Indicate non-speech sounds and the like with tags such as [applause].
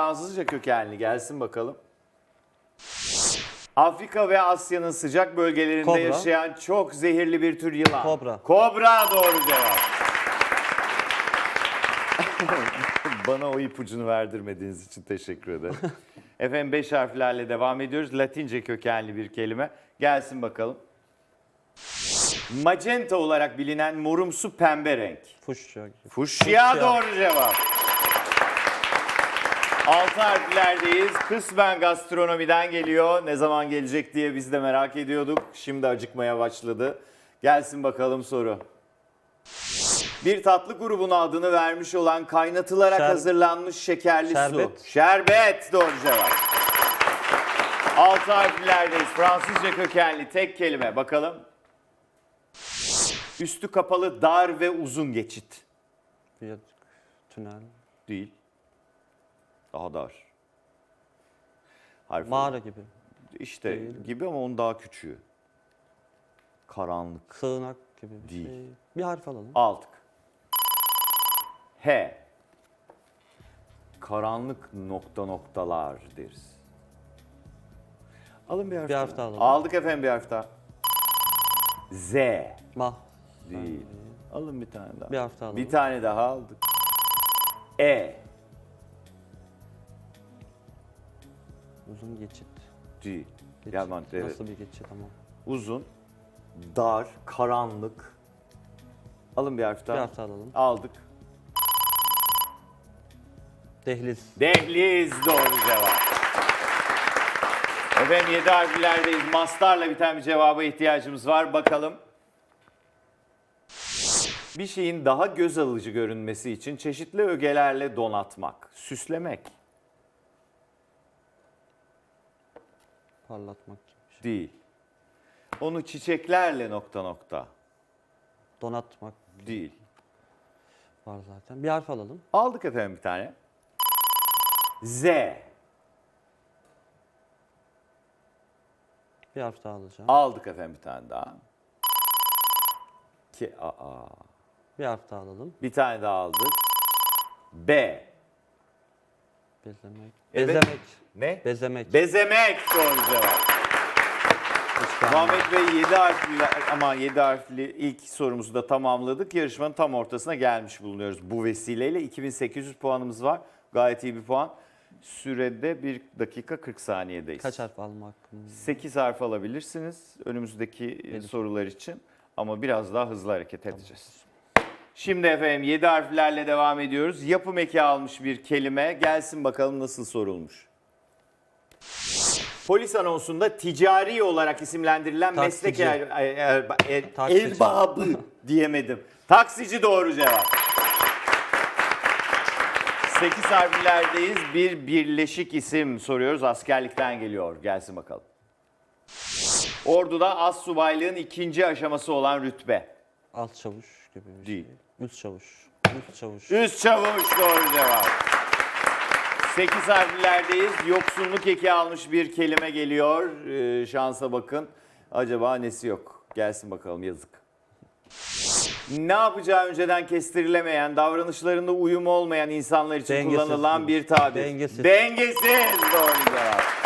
Fransızca kökenli gelsin bakalım. Afrika ve Asya'nın sıcak bölgelerinde Kobra. yaşayan çok zehirli bir tür yılan. Kobra. Kobra doğru cevap. [laughs] Bana o ipucunu verdirmediğiniz için teşekkür ederim. [laughs] Efendim beş harflerle devam ediyoruz. Latince kökenli bir kelime. Gelsin bakalım. Magenta olarak bilinen morumsu pembe renk. Fuşya. Fuşya Fuşya. doğru cevap. Altı harflerdeyiz. Kısmen gastronomiden geliyor. Ne zaman gelecek diye biz de merak ediyorduk. Şimdi acıkmaya başladı. Gelsin bakalım soru. Bir tatlı grubuna adını vermiş olan kaynatılarak Şer- hazırlanmış şekerli Şerbet. su. Şerbet doğru cevap. Altı harflerdeyiz. Fransızca kökenli tek kelime. Bakalım. Üstü kapalı dar ve uzun geçit. Viyadük, tünel, Değil. Daha dar. Harf mağara gibi. İşte Değil. gibi ama onun daha küçüğü. Karanlık. Sığınak gibi bir Değil. şey. Bir harf alalım. Aldık. H. Karanlık nokta noktalar deriz. Alın bir harf Bir harf daha alalım. Aldık efendim bir harf daha. Z. Mah. Değil. Alın bir tane daha. Bir harf daha alalım. Bir tane daha aldık. E. Uzun geçit. Değil. geçit. Yaman, evet. Nasıl bir geçit ama? Uzun, dar, karanlık. Alın bir harf Bir daha. harf daha alalım. Aldık. Dehliz. Dehliz doğru cevap. Efendim 7 harflerdeyiz. Mastarla biten bir cevaba ihtiyacımız var. Bakalım. Bir şeyin daha göz alıcı görünmesi için çeşitli ögelerle donatmak, süslemek Parlatmak gibi bir şey. değil. Onu çiçeklerle nokta nokta Donatmak değil. var zaten. Bir harf alalım. Aldık efendim bir tane. Z. Bir harf daha alacağım. Aldık efendim bir tane daha. Ki aa. Bir harf daha alalım. Bir tane daha aldık. B. Bezemek. Evet. Bezemek. Ne? Bezemek. Bezemek doğru cevap. İşte Muhammed Bey 7 harfli ama 7 harfli ilk sorumuzu da tamamladık. Yarışmanın tam ortasına gelmiş bulunuyoruz bu vesileyle. 2800 puanımız var. Gayet iyi bir puan. Sürede 1 dakika 40 saniyedeyiz. Kaç harf almak? 8 harf alabilirsiniz önümüzdeki sorular için ama biraz daha hızlı hareket edeceğiz. Şimdi efendim 7 harflerle devam ediyoruz. Yapım eki almış bir kelime. Gelsin bakalım nasıl sorulmuş. Polis anonsunda ticari olarak isimlendirilen Taksici. meslek er, er, er- Taksici. erbabı [laughs] diyemedim. Taksici doğru cevap. 8 harflerdeyiz. Bir birleşik isim soruyoruz. Askerlikten geliyor. Gelsin bakalım. Ordu'da az subaylığın ikinci aşaması olan rütbe. Alt çavuş gibi bir Değil. şey. Üst çavuş. Üst çavuş. Üst çavuş doğru cevap. 8 harflerdeyiz. Yoksunluk eki almış bir kelime geliyor. Ee, şansa bakın. Acaba nesi yok? Gelsin bakalım yazık. Ne yapacağı önceden kestirilemeyen, davranışlarında uyum olmayan insanlar için Dengesiz. kullanılan bir tabir. Dengesiz. Dengesiz doğru cevap.